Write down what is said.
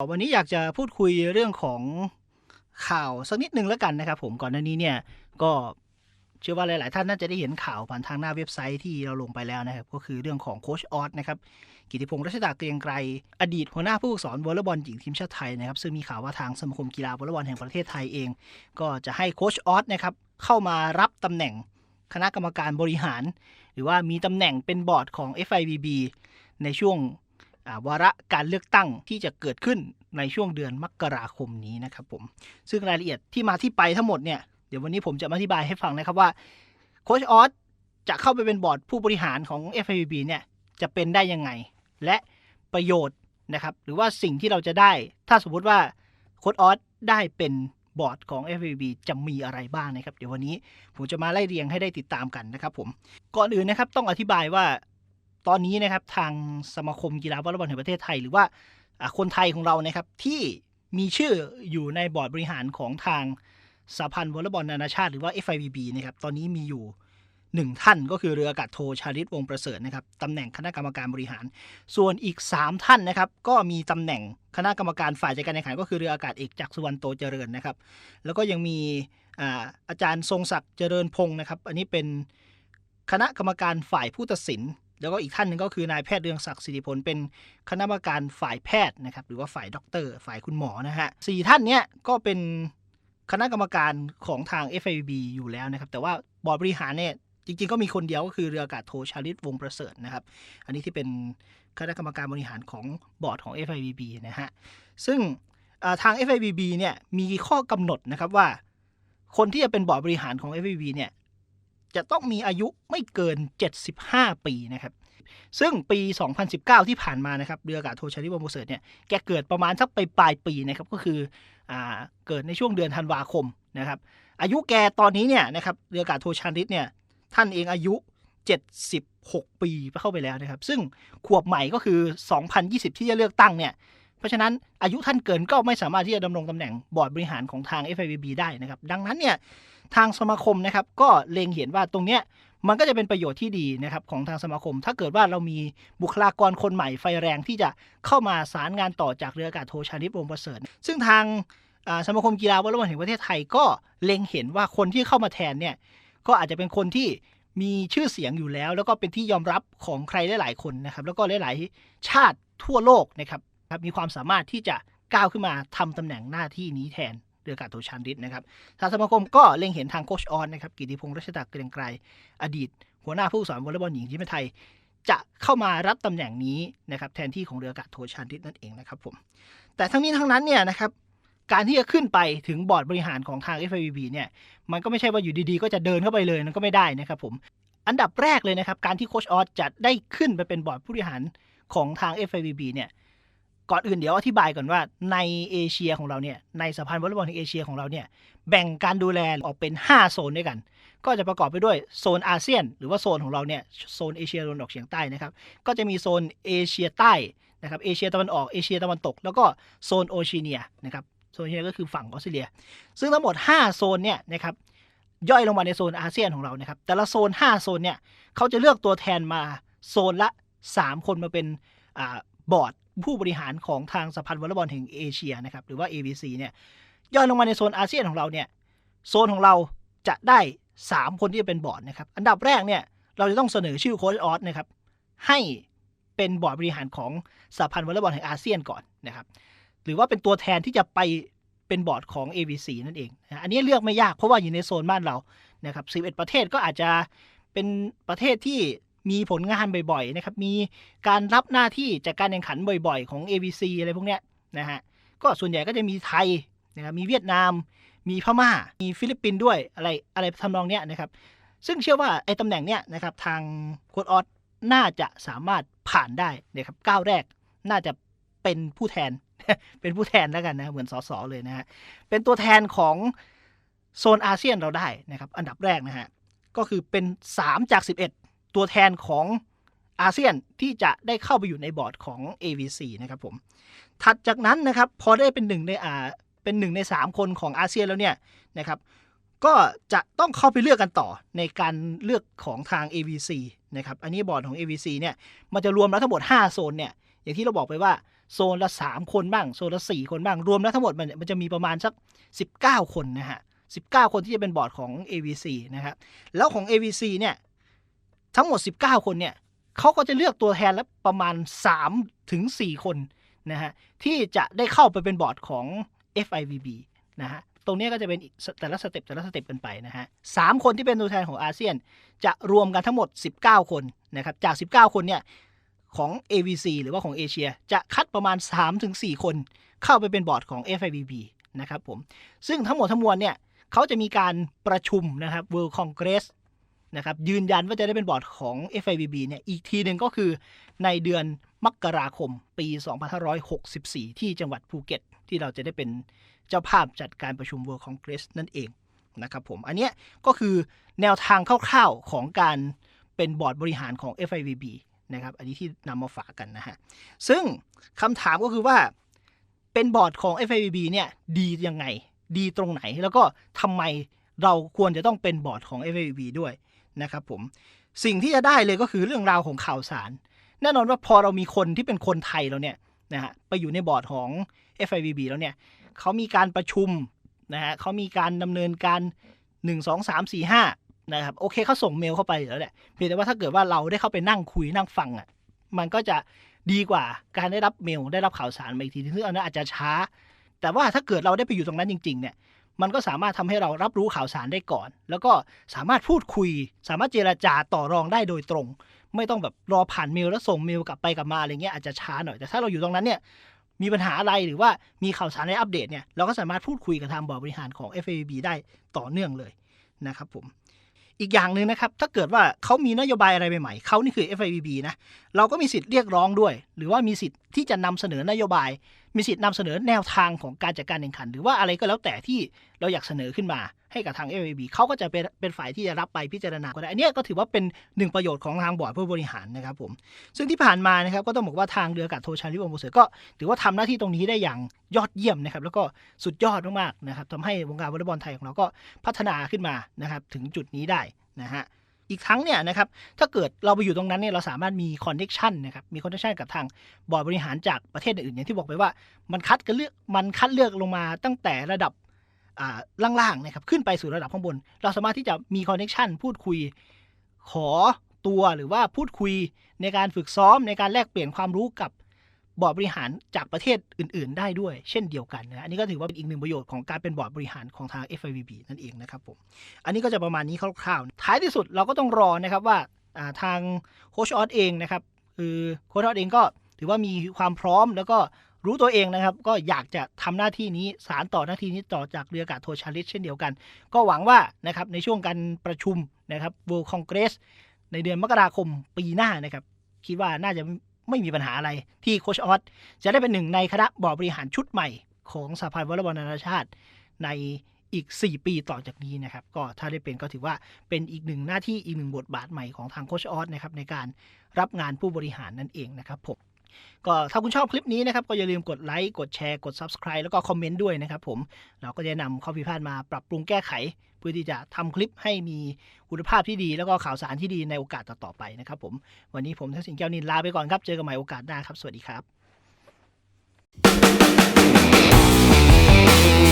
วันนี้อยากจะพูดคุยเรื่องของข่าวสักนิดหนึ่งแล้วกันนะครับ ผมก่อนหน้านี้เนี่ยก็เชื่อว่าหลาย ๆ ท่านน่าจะได้เห็นข่าวผ่านทางหน้าเว็บไซต์ที่เราลงไปแล้วนะครับ ก็คือเรื่องของโคชออสนะครับกิติพงศ์รัชดาเกรียงไกรอดีตหัวหน้าผู้ฝึกสอนวอลเลย์บอลหญิงทีมชาติไทยนะครับ ซึ่งมีข่าวว่าทางสมาคมกีฬาวอลเลย์บอลแห่งประเทศไทยเอง ก็จะให้โคชออสนะครับเข้ามารับตำแหน่งคณะกรรมการบริหาร หรือว่ามีตำแหน่งเป็นบอร์ดของ FIVB ในช่วง วาระการเลือกตั้งที่จะเกิดขึ้นในช่วงเดือนมกราคมนี้นะครับผมซึ่งรายละเอียดที่มาที่ไปทั้งหมดเนี่ยเดี๋ยววันนี้ผมจะมาอธิบายให้ฟังนะครับว่าโค้ชออสจะเข้าไปเป็นบอร์ดผู้บริหารของ FIVB เนี่ยจะเป็นได้ยังไง และประโยชน์นะครับหรือว่าสิ่งที่เราจะได้ ถ้าสมมติว่าโค้ชออสได้เป็นบอร์ดของ FIVB จะมีอะไรบ้างนะครับ เดี๋ยววันนี้ผมจะมาไล่เรียงให้ได้ติดตามกันนะครับผม ก่อนอื่นนะครับต้องอธิบายว่า ตอนนี้นะครับทางสมาคมกีฬาวอลเลย์บอลแห่งประเทศไทย หรือว่าคนไทยของเรานะครับที่มีชื่ออยู่ในบอร์ดบริหารของทางสหพันธ์วอลเลย์บอลนานาชาติหรือว่า FIVB นะครับตอนนี้มีอยู่หนึ่งท่านก็คือเรืออากาศโทชาลิตวงประเสริฐนะครับตำแหน่งคณะกรรมการบริหาร ส่วนอีก 3 ท่านนะครับก็มีตำแหน่งคณะกรรมการฝ่ายจัดการแข่งขันก็คือเรืออากาศเอกจักรสุวรรณโตเจริญนะครับ แล้วก็ยังมีอาอาจารย์ทรงศักดิ์เจริญพงศ์นะครับ อันนี้เป็นคณะกรรมการฝ่ายผู้ตัดสิน แล้วก็อีกท่านหนึ่งก็คือนายแพทย์เรืองศักดิ์สิริผลเป็นคณะกรรมการฝ่ายแพทย์นะครับหรือว่าฝ่ายด็อกเตอร์ฝ่ายคุณหมอนะฮะสี่ท่านเนี้ยก็เป็นคณะกรรมการของทาง FIB อยู่แล้วนะครับ แต่ว่าบอร์ดบริหารเนี่ยจริงๆ ก็มีคนเดียวก็คือเรืออากาศโทชาลิตวงประเสริฐนะครับ อันนี้ที่เป็นคณะกรรมการบริหารของบอร์ดของ FIBB นะฮะซึ่งทาง FIBB เนี่ยมีข้อกำหนดนะครับว่า คนที่จะเป็นบอร์ดบริหารของ FIBB เนี่ย จะต้องมีอายุไม่เกิน 75 ปีนะครับ ซึ่งปี 2019 ที่ผ่านมานะครับเรืออากาศโทชาลิวงศ์ประเสริฐเนี่ยแกเกิดประมาณสักไปปลายปีนะครับก็คืออ่าเกิดในช่วงเดือนธันวาคมนะครับอายุแกตอนนี้เนี่ยนะครับเรืออากาศโทชาลิตเนี่ยท่านเองอายุ 76 ปีเข้าไปแล้วนะครับ ซึ่งขวบใหม่ก็คือ 2020 ที่จะเลือกตั้งเนี่ยเพราะฉะนั้นอายุท่านเกินก็ไม่สามารถที่จะดำรงตำแหน่งบอร์ดบริหารของทาง FIVB ได้นะครับ ดังนั้นเนี่ย ทางสมาคมนะครับ ก็เล็งเห็นว่าตรงเนี้ยมันก็จะเป็นประโยชน์ที่ดีนะครับของทางสมาคม ถ้าเกิดว่าเรามีบุคลากรคนใหม่ไฟแรงที่จะเข้ามาสารงานต่อจากเรืออากาศโทชาลิปวงประเสริฐซึ่งทางสมาคมกีฬาวอลเลย์บอลแห่งประเทศไทยก็เล็งเห็นว่าคนที่เข้ามาแทนเนี่ยก็อาจจะเป็นคนที่มีชื่อเสียงอยู่แล้ว แล้วก็เป็นที่ยอมรับของใครหลาย ๆ คนนะครับ แล้วก็หลาย ๆ ชาติทั่วโลกนะครับครับมีความสามารถที่จะก้าวขึ้นมาทำตำแหน่งหน้าที่นี้แทน เรือกาศโทชานริตนะครับทางสมาคมก็เล็งเห็นทางโคชออนนะครับกิติพงศ์รัชดาเกรียงไกรอดีต หัวหน้าผู้สอนวอลเลย์บอลหญิงทีมชาติไทย จะเข้ามารับตำแหน่งนี้นะครับแทนที่ของเรือกาศโทชานริตนั่นเองนะครับผมแต่ทั้งนี้ทั้งนั้นเนี่ยนะครับการที่จะขึ้นไปถึงบอร์ดบริหารของทาง FIVB เนี่ยมันก็ไม่ใช่ว่าอยู่ดีๆ ก็จะเดินเข้าไปเลยนั่นก็ไม่ได้นะครับผมอันดับแรกเลยนะครับการที่โคชออสจะได้ขึ้นไปเป็นบอร์ดผู้บริหารของทาง FIVB เนี่ย ก่อนอื่นเดี๋ยวอธิบายก่อนว่าในเอเชียของเราเนี่ยในสหพันธ์วอลเลย์บอลแห่งเอเชียของเราเนี่ยแบ่งการดูแลออกเป็น 5 โซนด้วยกัน ก็จะประกอบไปด้วยโซนอาเซียน หรือว่าโซนของเราเนี่ยโซนเอเชียตะวันออกเฉียงใต้นะครับก็จะมีโซนเอเชียใต้นะครับเอเชียตะวันออกเอเชียตะวันตก แล้วก็โซนโอเชียเนียนะครับโซนเอเชียก็คือฝั่งออสเตรเลีย ซึ่งทั้งหมด 5 โซนเนี่ยนะครับย่อยลงมาในโซนอาเซียนของเรานะครับแต่ละโซน 5 โซนเนี่ยเขาจะเลือกตัวแทนมาโซนละ 3 คนมาเป็นบอร์ด ผู้บริหารของทางสหพันวอลเลย์บอลแห่งเอเชียนะครับหรือว่า ABC เนี่ยย่อยลงมาในโซนอาเซียนของเราเนี่ยโซนของเราจะได้ 3 คนที่จะเป็นบอร์ดนะครับอันดับแรกเนี่ยเราจะต้องเสนอชื่อโค้ชออสนะครับให้เป็นบอร์ดบริหารของสหพันธ์วอลเลย์บอลแห่งอาเซียนก่อนนะครับหรือว่าเป็นตัวแทนที่จะไปเป็นบอร์ดของ ABC นั่นเองนะอันนี้เลือกไม่ยากเพราะว่าอยู่ในโซนบ้านเรานะครับ11 ประเทศก็อาจจะเป็นประเทศที่ มีผลงานบ่อยๆนะครับ มีการรับหน้าที่จากการแข่งขันบ่อยๆ ของ ABC อะไรพวกเนี้ยนะฮะ ก็ส่วนใหญ่ก็จะมีไทยนะครับ มีเวียดนาม มีพม่า มีฟิลิปปินส์ด้วยอะไรอะไรทำนองเนี้ยนะครับ ซึ่งเชื่อว่าไอ้ตำแหน่งเนี้ยนะครับทางโค้ดออสน่าจะสามารถผ่านได้นะครับก้าวแรกน่าจะเป็นผู้แทนเป็นผู้แทนแล้วกันนะเหมือนสสเลยนะฮะเป็นตัวแทนของโซนอาเซียนเราได้นะครับ อันดับแรกนะฮะก็คือเป็น 3 จาก 11 ตัวแทนของอาเซียนที่จะได้เข้าไปอยู่ในบอร์ดของ AVC นะครับผมถัดจากนั้นนะครับพอได้เป็นหนึ่งในอ่าเป็นหนึ่งใน 3 คนของอาเซียนแล้วเนี่ยนะครับก็จะต้องเข้าไปเลือกกันต่อในการเลือกของทาง AVC นะครับอันนี้บอร์ดของ AVC เนี่ยมันจะรวมแล้วทั้งหมด 5 โซนเนี่ยอย่างที่เราบอกไปว่าโซนละ 3 คนบ้างโซนละ 4 คนบ้างรวมแล้วทั้งหมดมันมันจะมีประมาณสัก 19 คนนะฮะ19 คนที่จะเป็นบอร์ดของ AVC นะครับแล้วของ AVC เนี่ย ทั้งหมด 19 คนเนี่ยเขาก็จะเลือกตัวแทนแล้วประมาณ 3 ถึง 4 คนนะฮะที่จะได้เข้าไปเป็นบอร์ดของ FIVB นะฮะตรงนี้ก็จะเป็นแต่ละสเต็ปแต่ละสเต็ปกันไปนะฮะสามคนที่เป็นตัวแทนของอาเซียน จะรวมกันทั้งหมด 19 คนนะครับจาก 19 คนเนี่ยของ AVC หรือว่าของเอเชีย จะคัดประมาณ 3-4 คนเข้าไปเป็นบอร์ดของ FIVB นะครับผมซึ่งทั้งหมดทั้งมวลเนี่ยเขาจะมีการประชุมนะครับ World Congress นะครับยืนยันว่าจะได้เป็นบอร์ดของ FIVB เนี่ยอีกทีหนึ่งก็คือในเดือนมกราคมปี 2564 ที่จังหวัดภูเก็ต ที่เราจะได้เป็นเจ้าภาพจัดการประชุม World Congress นั่นเองนะครับผมอันนี้ก็คือแนวทางคร่าวๆของการเป็นบอร์ดบริหารของ FIVB นะครับอันนี้ที่นำมาฝากกันนะฮะซึ่งคำถามก็คือว่าเป็นบอร์ดของ FIVB เนี่ยดียังไง ดีตรงไหนแล้วก็ทำไมเราควรจะต้องเป็นบอร์ดของ FIVB ด้วย นะครับผมสิ่งที่จะได้เลยก็คือเรื่องราวของข่าวสาร แน่นอนว่าพอเรามีคนที่เป็นคนไทยแล้วเนี่ยนะฮะไปอยู่ในบอร์ดของ FIVB แล้วเนี่ยเขามีการประชุมนะฮะเขามีการดำเนินการ 1 2 3 4 5นะครับโอเคเขาส่งเมลเข้าไปแล้วแหละเพียงแต่ว่าถ้าเกิดว่าเราได้เข้าไปนั่งคุยนั่งฟังอะมันก็จะดีกว่าการได้รับเมลได้รับข่าวสารมาอีกทีซึ่งอันนั้นอาจจะช้า แต่ว่าถ้าเกิดเราได้ไปอยู่ตรงนั้นจริง ๆเนี่ย มันก็สามารถทำให้เรารับรู้ข่าวสารได้ก่อน แล้วก็สามารถพูดคุย สามารถเจราจาต่อรองได้โดยตรง ไม่ต้องแบบรอผ่านเมลแล้วส่งเมลกลับไปกลับมาอะไรเงี้ยอาจจะช้าหน่อยแต่ถ้าเราอยู่ตรงนั้นเนี่ยมีปัญหาอะไรหรือว่ามีข่าวสารในอัปเดตเนี่ยเราก็สามารถพูดคุยกับทางบอร์ดบริหารของ FAB ได้ต่อเนื่องเลยนะครับผมอีกอย่างหนึ่งนะครับ ถ้าเกิดว่าเขามีนโยบายอะไรใหม่ๆเขานี่คือ FIVB นะ เราก็มีสิทธิ์เรียกร้องด้วย หรือว่ามีสิทธิ์ที่จะนำเสนอนโยบาย มีสิทธิ์นำเสนอแนวทางของการจัดการแข่งขัน หรือว่าอะไรก็แล้วแต่ที่เราอยากเสนอขึ้นมาให้กับทาง FIVB เขาก็จะเป็นเป็นฝ่ายที่จะรับไปพิจารณาก็ได้ อันนี้ก็ถือว่าเป็นหนึ่งประโยชน์ของทางบอร์ดผู้บริหารนะครับผม ซึ่งที่ผ่านมานะครับก็ต้องบอกว่าทางเรืออากาศโทชาลิวงศ์บุเสือก็ถือว่าทำหน้าที่ตรงนี้ได้อย่างยอดเยี่ยมนะครับแล้วก็สุดยอดมากๆนะครับทำให้วงการวอลเลย์บอลไทยของเราก็พัฒนาขึ้นมานะครับถึงจุดนี้ได้นะฮะ อีกทั้งเนี่ยนะครับถ้าเกิดเราไปอยู่ตรงนั้นเนี่ยเราสามารถมีคอนเน c ชันนะครับมีคอนเน c ชันกับทางบอร์ดบริหารจากประเทศอื่นๆอย่างที่บอกไปว่ามันคัดกันเลือกมันคัดเลือกลงมาตั้งแต่ระดับล่างๆนะครับขึ้นไปสู่ระดับข้างบน เราสามารถที่จะมีคอนเน c ชันพูดคุยขอตัวหรือว่าพูดคุยในการฝึกซ้อมในการแลกเปลี่ยนความรู้กับ บอร์ดบริหารจากประเทศอื่น ๆ ได้ด้วย เช่นเดียวกันนะอันนี้ก็ถือว่าเป็นอีกหนึ่งประโยชน์ของการเป็นบอร์ดบริหารของทาง FIVB นั่นเองนะครับผมอันนี้ก็จะประมาณนี้คร่าวๆท้ายที่สุดเราก็ต้องรอนะครับว่าทางโคชออสเองนะครับคือโคชออสเองก็ถือว่ามีความพร้อมแล้วก็รู้ตัวเองนะครับ ก็อยากจะทำหน้าที่นี้สารต่อหน้าที่นี้ต่อจากเรืออากาศโทชาลิสเช่นเดียวกัน ก็หวังว่านะครับในช่วงการประชุมนะครับ World Congress ในเดือนมกราคมปีหน้านะครับ คิดว่าน่าจะ ไม่มีปัญหาอะไร ที่โคชออสจะได้เป็นหนึ่งในคณะบอร์ดบริหารชุดใหม่ของสหพันธ์วอลเลย์บอลนานาชาติในอีก 4 ปีต่อจากนี้นะครับ ก็ถ้าได้เป็นก็ถือว่าเป็นอีกหนึ่งหน้าที่อีกหนึ่งบทบาทใหม่ของทางโคชออสนะครับในการรับงานผู้บริหารนั่นเองนะครับผม ก็ถ้าคุณชอบคลิปนี้นะครับก็อย่าลืมกดไลค์กดแชร์กด Subscribe แล้วก็คอมเมนต์ด้วยนะครับผมเราก็จะนำข้อพิดพาทมาปรับปรุงแก้ไข เพื่อที่จะทำคลิปให้มีคุณภาพที่ดี แล้วก็ข่าวสารที่ดีในโอกาสต่อๆไปนะครับผมวันนี้ผมทัศน์สินแก้วนินลาไปก่อนครับเจอกันใหม่โอกาสหน้าครับ สวัสดีครับ